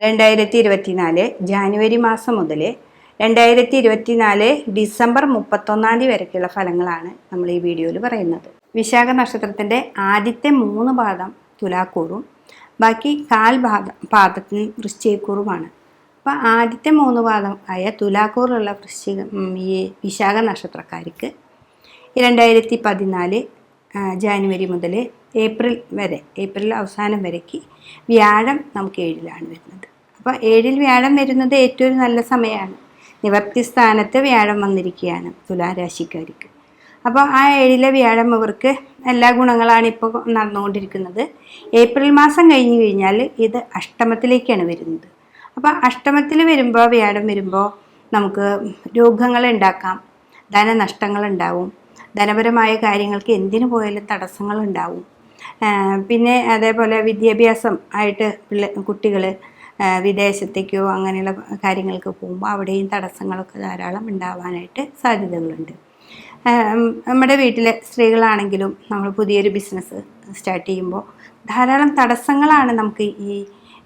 രണ്ടായിരത്തി ഇരുപത്തിനാല് ജാനുവരി മാസം മുതൽ രണ്ടായിരത്തി ഇരുപത്തിനാല് ഡിസംബർ മുപ്പത്തൊന്നാം തീയതി വരയ്ക്കുള്ള ഫലങ്ങളാണ് നമ്മൾ ഈ വീഡിയോയിൽ പറയുന്നത്. വിശാഖ നക്ഷത്രത്തിന്റെ ആദ്യത്തെ മൂന്ന് പാദം തുലാക്കൂറും ബാക്കി കാൽ പാദം പാദത്തിന് വൃശ്ചികക്കൂറുമാണ്. അപ്പോൾ ആദ്യത്തെ മൂന്ന് പാദം ആയ തുലാക്കൂറുള്ള വൃശ്ചിക ഈ വിശാഖ നക്ഷത്രക്കാർക്ക് രണ്ടായിരത്തി പതിനാല് ജാനുവരി മുതൽ ഏപ്രിൽ വരെ ഏപ്രിൽ അവസാനം വരയ്ക്ക് വ്യാഴം നമുക്ക് ഏഴിലാണ് വരുന്നത്. അപ്പോൾ ഏഴിൽ വ്യാഴം വരുന്നത് ഏറ്റവും നല്ല സമയമാണ് നിവർത്തി സ്ഥാനത്ത് വ്യാഴം വന്നിരിക്കുകയാണ് തുലാരാശിക്കാർക്ക് അപ്പോൾ ആ ഏഴിലെ വ്യാഴം ഇവർക്ക് എല്ലാ ഗുണങ്ങളാണ് ഇപ്പോൾ നടന്നുകൊണ്ടിരിക്കുന്നത്. ഏപ്രിൽ മാസം കഴിഞ്ഞ് കഴിഞ്ഞാൽ ഇത് അഷ്ടമത്തിലേക്കാണ് വരുന്നത്. അപ്പോൾ അഷ്ടമത്തിൽ വരുമ്പോൾ വ്യാഴം വരുമ്പോൾ നമുക്ക് രോഗങ്ങൾ ഉണ്ടാക്കാം ധനനഷ്ടങ്ങൾ ഉണ്ടാവും ധനപരമായ കാര്യങ്ങൾക്ക് എന്തിനു പോയാലും തടസ്സങ്ങൾ ഉണ്ടാവും. പിന്നെ അതേപോലെ വിദ്യാഭ്യാസം ആയിട്ട് പിള്ളേ കുട്ടികൾ വിദേശത്തേക്കോ അങ്ങനെയുള്ള കാര്യങ്ങൾക്ക് പോകുമ്പോൾ അവിടെയും തടസ്സങ്ങളൊക്കെ ധാരാളം ഉണ്ടാവാനായിട്ട് സാധ്യതകളുണ്ട്. നമ്മുടെ വീട്ടിലെ സ്ത്രീകളാണെങ്കിലും നമ്മൾ പുതിയൊരു ബിസിനസ് സ്റ്റാർട്ട് ചെയ്യുമ്പോൾ ധാരാളം തടസ്സങ്ങളാണ് നമുക്ക് ഈ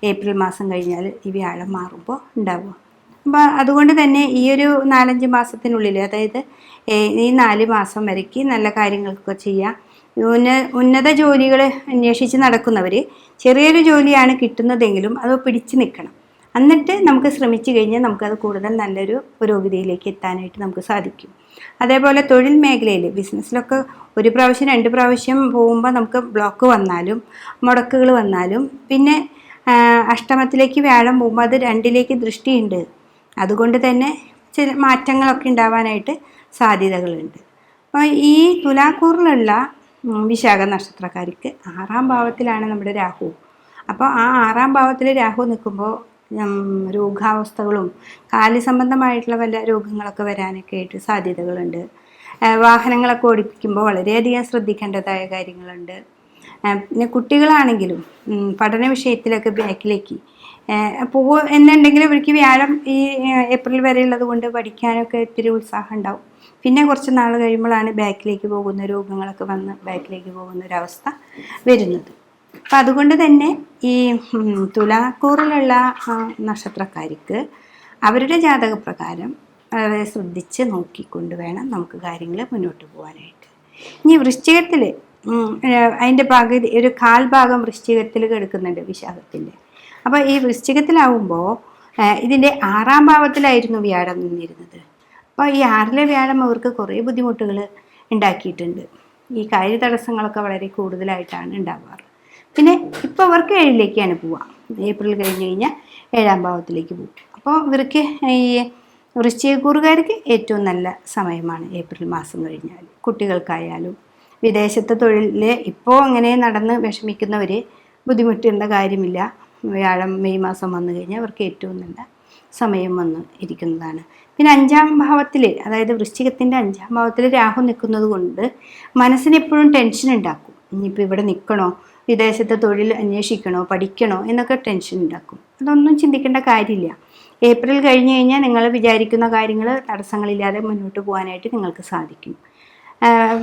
ഏപ്രിൽ മാസം കഴിഞ്ഞാൽ ഈ വ്യാഴം മാറുമ്പോൾ ഉണ്ടാവുക. അപ്പോൾ അതുകൊണ്ട് തന്നെ ഈ ഒരു നാലഞ്ച് മാസത്തിനുള്ളിൽ അതായത് ഈ നാല് മാസം വരയ്ക്ക് നല്ല കാര്യങ്ങളൊക്കെ ചെയ്യാം. ഉന്നത ജോലികൾ അന്വേഷിച്ച് നടക്കുന്നവർ ചെറിയൊരു ജോലിയാണ് കിട്ടുന്നതെങ്കിലും അത് പിടിച്ചു നിൽക്കണം. എന്നിട്ട് നമുക്ക് ശ്രമിച്ചു കഴിഞ്ഞാൽ നമുക്കത് കൂടുതൽ നല്ലൊരു പുരോഗതിയിലേക്ക് എത്താനായിട്ട് നമുക്ക് സാധിക്കും. അതേപോലെ തൊഴിൽ മേഖലയിൽ ബിസിനസ്സിലൊക്കെ ഒരു പ്രാവശ്യം രണ്ട് പ്രാവശ്യം പോകുമ്പോൾ നമുക്ക് ബ്ലോക്ക് വന്നാലും മുടക്കുകൾ വന്നാലും പിന്നെ അഷ്ടമത്തിലേക്ക് വ്യാഴം പോകുമ്പോൾ അത് രണ്ടിലേക്ക് ദൃഷ്ടിയുണ്ട്. അതുകൊണ്ട് തന്നെ ചില മാറ്റങ്ങളൊക്കെ ഉണ്ടാവാനായിട്ട് സാധ്യതകളുണ്ട്. അപ്പോൾ ഈ തുലാക്കൂറിലുള്ള വിശാഖ നക്ഷത്രക്കാർക്ക് ആറാം ഭാവത്തിലാണ് നമ്മുടെ രാഹു. അപ്പോൾ ആ ആറാം ഭാവത്തിൽ രാഹു നിൽക്കുമ്പോൾ രോഗാവസ്ഥകളും കാൽ സംബന്ധമായിട്ടുള്ള വല്ല രോഗങ്ങളൊക്കെ വരാനൊക്കെ ആയിട്ട് സാധ്യതകളുണ്ട്. വാഹനങ്ങളൊക്കെ ഓടിപ്പിക്കുമ്പോൾ വളരെയധികം ശ്രദ്ധിക്കേണ്ടതായ കാര്യങ്ങളുണ്ട്. പിന്നെ കുട്ടികളാണെങ്കിലും പഠന വിഷയത്തിലൊക്കെ ബാക്കിലേക്ക് പോകും എന്നുണ്ടെങ്കിൽ ഇവർക്ക് വ്യാഴം ഈ ഏപ്രിൽ വരെ ഉള്ളത് കൊണ്ട് പഠിക്കാനൊക്കെ ഒത്തിരി ഉത്സാഹം ഉണ്ടാവും. പിന്നെ കുറച്ച് നാൾ കഴിയുമ്പോഴാണ് ബാക്കിലേക്ക് പോകുന്ന രോഗങ്ങളൊക്കെ വന്ന് ബാക്കിലേക്ക് പോകുന്ന ഒരവസ്ഥ വരുന്നത്. അപ്പം അതുകൊണ്ട് തന്നെ ഈ തുലാക്കൂറിലുള്ള നക്ഷത്രക്കാർക്ക് അവരുടെ ജാതകപ്രകാരം വളരെ ശ്രദ്ധിച്ച് നോക്കിക്കൊണ്ട് വേണം നമുക്ക് കാര്യങ്ങൾ മുന്നോട്ട് പോകാനായിട്ട്. ഇനി വൃശ്ചികത്തിൽ അതിന്റെ പകുതി ഒരു കാൽഭാഗം വൃശ്ചികത്തിൽ കിടക്കുന്നുണ്ട് വിശാഖത്തിന്റെ അപ്പോൾ ഈ വൃശ്ചികത്തിലാവുമ്പോൾ ഇതിന്റെ ആറാം ഭാവത്തിലായിരുന്നു വ്യാഴം നിന്നിരുന്നത്. അപ്പോൾ ഈ ആറിലെ വ്യാഴം അവർക്ക് കുറേ ബുദ്ധിമുട്ടുകൾ ഉണ്ടാക്കിയിട്ടുണ്ട്. ഈ കാര്യ തടസ്സങ്ങളൊക്കെ വളരെ കൂടുതലായിട്ടാണ് ഉണ്ടാവാറ്. പിന്നെ ഇപ്പോൾ അവർക്ക് ഏഴിലേക്കാണ് പോവുക ഏപ്രിൽ കഴിഞ്ഞ് കഴിഞ്ഞാൽ ഏഴാം ഭാവത്തിലേക്ക് പോകും അപ്പോൾ ഇവർക്ക് ഈ വൃശ്ചികക്കൂറുകാർക്ക് ഏറ്റവും നല്ല സമയമാണ് ഏപ്രിൽ മാസം കഴിഞ്ഞാൽ കുട്ടികൾക്കായാലും വിദേശത്തെ തൊഴിലിൽ ഇപ്പോൾ അങ്ങനെ നടന്ന് വിഷമിക്കുന്നവർ ബുദ്ധിമുട്ടേണ്ട കാര്യമില്ല. വ്യാഴം മെയ് മാസം വന്നു കഴിഞ്ഞാൽ അവർക്ക് ഏറ്റവും നല്ല സമയം വന്ന് ഇരിക്കുന്നതാണ്. പിന്നെ അഞ്ചാം ഭാവത്തിൽ അതായത് വൃശ്ചികത്തിന്റെ അഞ്ചാം ഭാവത്തിൽ രാഹു നിൽക്കുന്നത് കൊണ്ട് മനസ്സിനെപ്പോഴും ടെൻഷൻ ഉണ്ടാക്കും. ഇനിയിപ്പോൾ ഇവിടെ നിൽക്കണോ വിദേശത്തെ തൊഴിൽ അന്വേഷിക്കണോ? പഠിക്കണോ? എന്നൊക്കെ ടെൻഷൻ ഉണ്ടാക്കും. അതൊന്നും ചിന്തിക്കേണ്ട കാര്യമില്ല. ഏപ്രിൽ കഴിഞ്ഞ് കഴിഞ്ഞാൽ നിങ്ങൾ വിചാരിക്കുന്ന കാര്യങ്ങൾ തടസ്സങ്ങളില്ലാതെ മുന്നോട്ട് പോകാനായിട്ട് നിങ്ങൾക്ക് സാധിക്കും.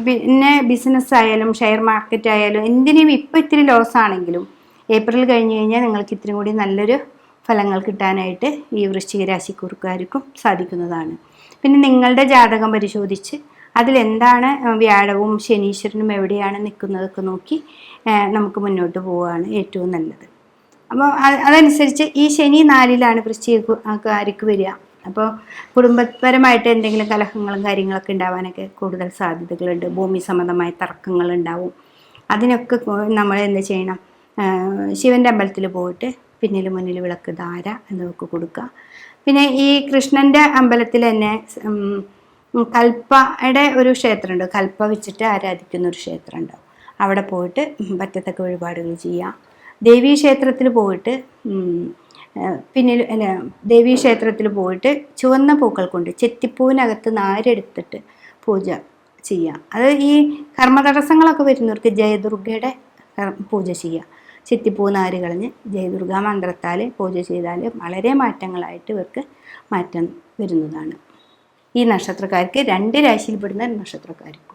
പിന്നെ ബിസിനസ് ആയാലും ഷെയർ മാർക്കറ്റ് ആയാലും എന്തിനും ഇപ്പം ഇത്തിരി ലോസ് ആണെങ്കിലും ഏപ്രിൽ കഴിഞ്ഞ് കഴിഞ്ഞാൽ നിങ്ങൾക്ക് ഇത്തിരി കൂടി നല്ലൊരു ഫലങ്ങൾ കിട്ടാനായിട്ട് ഈ വൃശ്ചിക രാശിക്കുറുക്കാർക്കും സാധിക്കുന്നതാണ്. പിന്നെ നിങ്ങളുടെ ജാതകം പരിശോധിച്ച് അതിലെന്താണ് വ്യാഴവും ശനീശ്വരനും എവിടെയാണ് നിൽക്കുന്നതൊക്കെ നോക്കി നമുക്ക് മുന്നോട്ട് പോവുകയാണ് ഏറ്റവും നല്ലത്. അപ്പോൾ അതനുസരിച്ച് ഈ ശനി നാലിലാണ് വൃശ്ചികക്കാർക്ക് വരിക. അപ്പോൾ കുടുംബപരമായിട്ട് എന്തെങ്കിലും കലഹങ്ങളും കാര്യങ്ങളൊക്കെ ഉണ്ടാവാനൊക്കെ കൂടുതൽ സാധ്യതകളുണ്ട്. ഭൂമി സംബന്ധമായ തർക്കങ്ങൾ ഉണ്ടാവും അതിനൊക്കെ നമ്മൾ എന്ത് ചെയ്യണം ശിവന്റെ അമ്പലത്തിൽ പോയിട്ട് പിന്നിൽ മുന്നിൽ വിളക്ക് ധാര എന്നിവക്ക് കൊടുക്കുക. പിന്നെ ഈ കൃഷ്ണന്റെ അമ്പലത്തിൽ തന്നെ കൽപ്പയുടെ ഒരു ക്ഷേത്രമുണ്ട്. കൽപ്പ വെച്ചിട്ട് ആരാധിക്കുന്ന ഒരു ക്ഷേത്രമുണ്ട്. അവിടെ പോയിട്ട് പറ്റത്തക്ക വഴിപാടുകൾ ചെയ്യാം ദേവീ ക്ഷേത്രത്തിൽ പോയിട്ട് പിന്നിൽ അല്ല ദേവീ ക്ഷേത്രത്തിൽ പോയിട്ട് ചുവന്ന പൂക്കൾ കൊണ്ട് ചെത്തിപ്പൂവിനകത്ത് നാരെടുത്തിട്ട് പൂജ ചെയ്യാം അത് ഈ കർമ്മതടസ്സങ്ങളൊക്കെ വരുന്നവർക്ക് ജയദുർഗയുടെ പൂജ ചെയ്യുക. ചെത്തിപ്പൂ നാര് കളഞ്ഞ് ജയദുർഗ മന്ത്രത്താൽ പൂജ ചെയ്താൽ വളരെ മാറ്റങ്ങളായിട്ട് ഇവർക്ക് മാറ്റം വരുന്നതാണ്. ഈ നക്ഷത്രക്കാർക്ക് രണ്ട് രാശിയിൽപ്പെടുന്ന നക്ഷത്രക്കാർക്കും